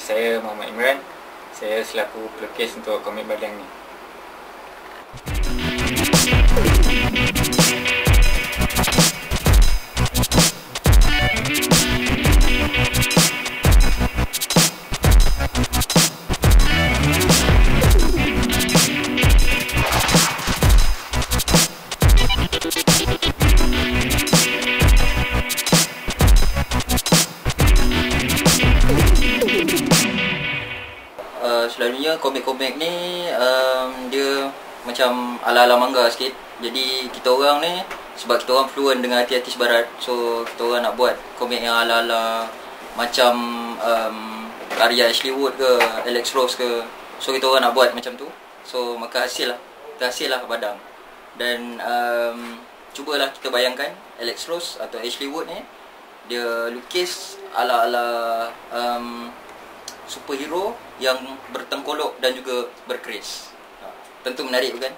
saya Muhammad Imran. Saya selaku pelukis untuk komik Badang ni. Selalunya komik-komik ni um, dia macam ala-ala manga sikit. Jadi kita orang ni sebab kita orang fluent dengan artis-artis barat. So kita orang nak buat komik yang ala-ala macam um, karya Ashley Wood ke Alex Ross ke. So kita orang nak buat macam tu. So maka hasil lah. Kita hasil lah badang. Dan um, cubalah kita bayangkan Alex Ross atau Ashley Wood ni dia lukis ala-ala um, superhero yang bertengkolok dan juga berkeris. Ha, tentu menarik bukan?